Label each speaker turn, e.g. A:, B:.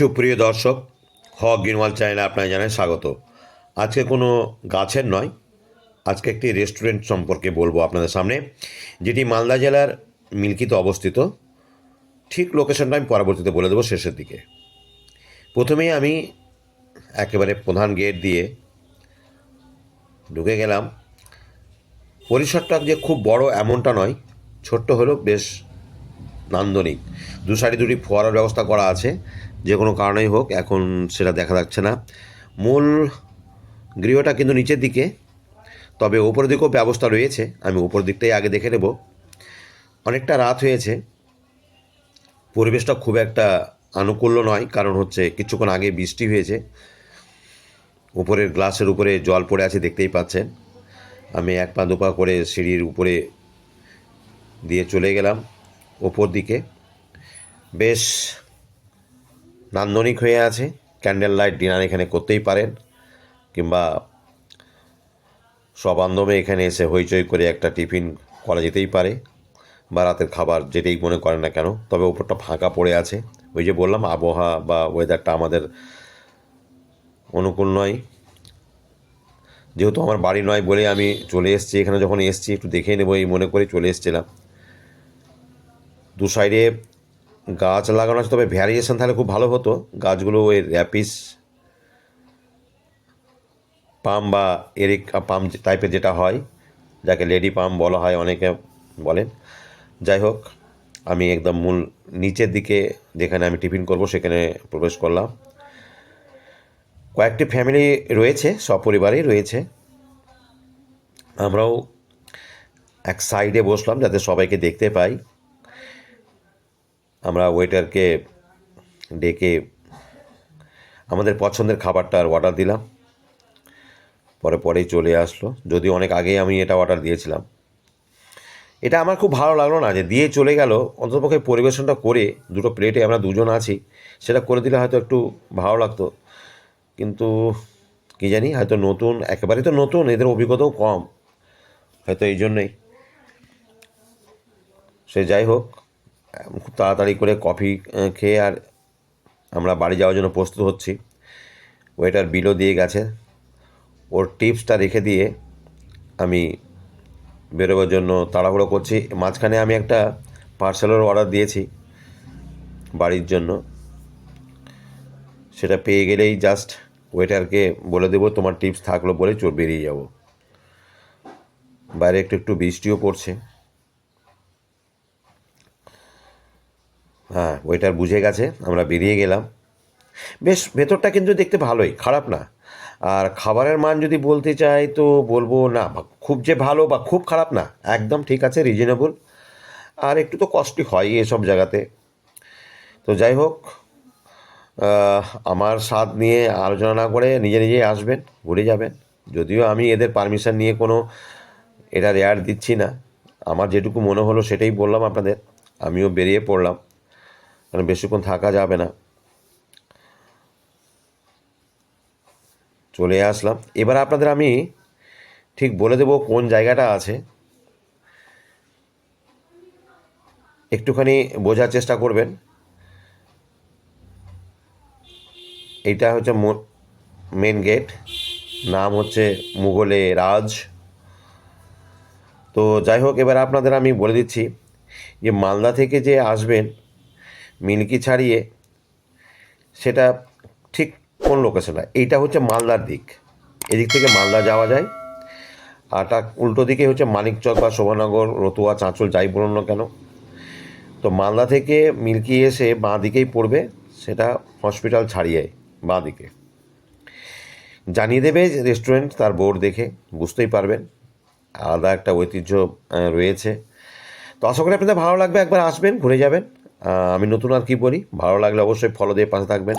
A: সুপ্রিয় দর্শক, হক গ্রিনওয়াল চ্যানেলে আপনাকে জানাই স্বাগত। আজকে কোনো গাছের নয়, আজকে একটি রেস্টুরেন্ট সম্পর্কে বলব আপনাদের সামনে, যেটি মালদা জেলার মিল্কিতে অবস্থিত। ঠিক লোকেশনটা আমি পরবর্তীতে বলে দেবো শেষের দিকে। প্রথমেই আমি একেবারে প্রধান গেট দিয়ে ঢুকে গেলাম। পরিসরটা যে খুব বড় এমনটা নয়, ছোট্ট হলেও বেশ নান্দনিক। দু সাইডে দুটি ফোয়ারার ব্যবস্থা করা আছে, যে কোনো কারণেই হোক, এখন সেটা দেখা যাচ্ছে না। মূল গৃহটা কিন্তু নিচের দিকে, তবে ওপরের দিকেও ব্যবস্থা রয়েছে, আমি ওপর দিকটাই আগে দেখে নেব। অনেকটা রাত হয়েছে, পরিবেশটা খুব একটা আনুকূল্য নয়, কারণ হচ্ছে কিছুক্ষণ আগে বৃষ্টি হয়েছে। উপরের গ্লাসের উপরে জল পড়ে আছে, দেখতেই পাচ্ছেন। আমি এক পা দুপা করে সিঁড়ির উপরে দিয়ে চলে গেলাম। ওপর দিকে বেশ নান্দনিক হয়ে আছে। ক্যান্ডেল লাইট ডিনার এখানে করতেই পারেন, কিংবা সব বান্ধবে এখানে এসে হইচই করে একটা টিফিন করা যেতেই পারে, বা রাতের খাবার যেটাই মনে করেন না কেন, তবে ওপরটা ফাঁকা পড়ে আছে। ওই যে বললাম, আবহাওয়া বা ওয়েদারটা আমাদের অনুকূল নয়। যেহেতু আমার বাড়ি নয় বলে আমি চলে এসেছি, এখানে যখন এসেছি, একটু দেখে নেব এই মনে করে চলে এসেছিলাম। দু সাইডে গাছ লাগানো আছে, তবে ভ্যারিয়েশন তাহলে খুব ভালো হতো। গাছগুলো ওই র্যাপিস পাম বা এরিক পাম টাইপের যেটা হয়, যাকে লেডি পাম বলা হয় অনেকে বলেন। যাই হোক, আমি একদম মূল নিচের দিকে যেখানে আমি টিফিন করব সেখানে প্রবেশ করলাম। কয়েকটি ফ্যামিলি রয়েছে সপরিবারেই রয়েছে। আমরাও এক সাইডে বসলাম যাতে সবাইকে দেখতে পাই। আমরা ওয়েটারকে ডেকে আমাদের পছন্দের খাবারটার অর্ডার দিলাম। পরে পরেই চলে আসলো। যদি অনেক আগেই আমি এটা অর্ডার দিয়েছিলাম। এটা আমার খুব ভালো লাগল না যে দিয়ে চলে গেল। অন্ততপক্ষে পরিবেশনটা করে দুটো প্লেটে আমরা দুজন আছি, সেটা করে দিলে হয়তো একটু ভালো লাগতো। কিন্তু কী জানি, হয়তো নতুন, একেবারেই তো নতুন, এদের অভিজ্ঞতাও কম। হয়তো এই জন্যেই। সে যাই হোক খুব তাড়াতাড়ি করে কফি খেয়ে আর আমরা বাড়ি যাওয়ার জন্য প্রস্তুত হচ্ছি। ওয়েটার বিলও দিয়ে গেছে। ওর টিপসটা রেখে দিয়ে আমি বেরোবার জন্য তাড়াহুড়ো করছি। মাঝখানে আমি একটা পার্সেলের অর্ডার দিয়েছি বাড়ির জন্য। সেটা পেয়ে গেলেই জাস্ট ওয়েটারকে বলে দেবো, তোমার টিপস থাকল বলে বেরিয়ে যাব। বাইরে একটু একটু বৃষ্টিও পড়ছে। হ্যাঁ ওয়েটার বুঝে গেছে, আমরা বেরিয়ে গেলাম। বেশ, ভেতরটা কিন্তু দেখতে ভালোই, খারাপ না। আর খাবারের মান যদি বলতে চাই তো বলব না খুব যে ভালো বা খুব খারাপ না, একদম ঠিক আছে রিজনেবল আর একটু তো কস্টলি হয় এসব জায়গাতে। তো যাই হোক আমার স্বাদ নিয়ে আলোচনা না করে নিজে নিজেই আসবেন, ঘুরে যাবেন। যদিও আমি এদের পারমিশন নিয়ে কোনো এটা রেয়ার দিচ্ছি না। আমার যেটুকু মনে হলো সেটাই বললাম আপনাদের, আমিও বেরিয়ে পড়লাম। কারণ বেশিক্ষণ থাকা যাবে না। চলে আসলাম। এবার আপনাদের আমি ঠিক বলে দেবো কোন জায়গাটা আছে। একটুখানি বোঝার চেষ্টা করবেন। এটা হচ্ছে মেন গেট নাম হচ্ছে মুঘলে রাজ। তো যাই হোক, এবার আপনাদের আমি বলে দিচ্ছি যে মালদা থেকে যে আসবেন মিল্কি ছাড়িয়ে সেটা ঠিক কোন লোকেশনটা এইটা হচ্ছে মালদার দিক। এদিক থেকে মালদা যাওয়া যায়। আর তার উল্টো দিকে হচ্ছে মানিকচক বা শোভানগর, রতুয়া, চাঁচল, যাই বলুন না কেন। তো মালদা থেকে মিল্কি এসে বাঁ দিকেই পড়বে, সেটা হসপিটাল ছাড়িয়ে বাঁ দিকে। জানিয়ে দেবে রেস্টুরেন্ট তার বোর্ড দেখে, বুঝতেই পারবেন। আলাদা একটা ঐতিহ্য রয়েছে। তো আশা করি আপনাদের ভালো লাগবে, একবার আসবেন, ঘুরে যাবেন। আমি নতুন আর কি বলি ভালো লাগলে অবশ্যই ফলো দিয়ে পাশে থাকবেন।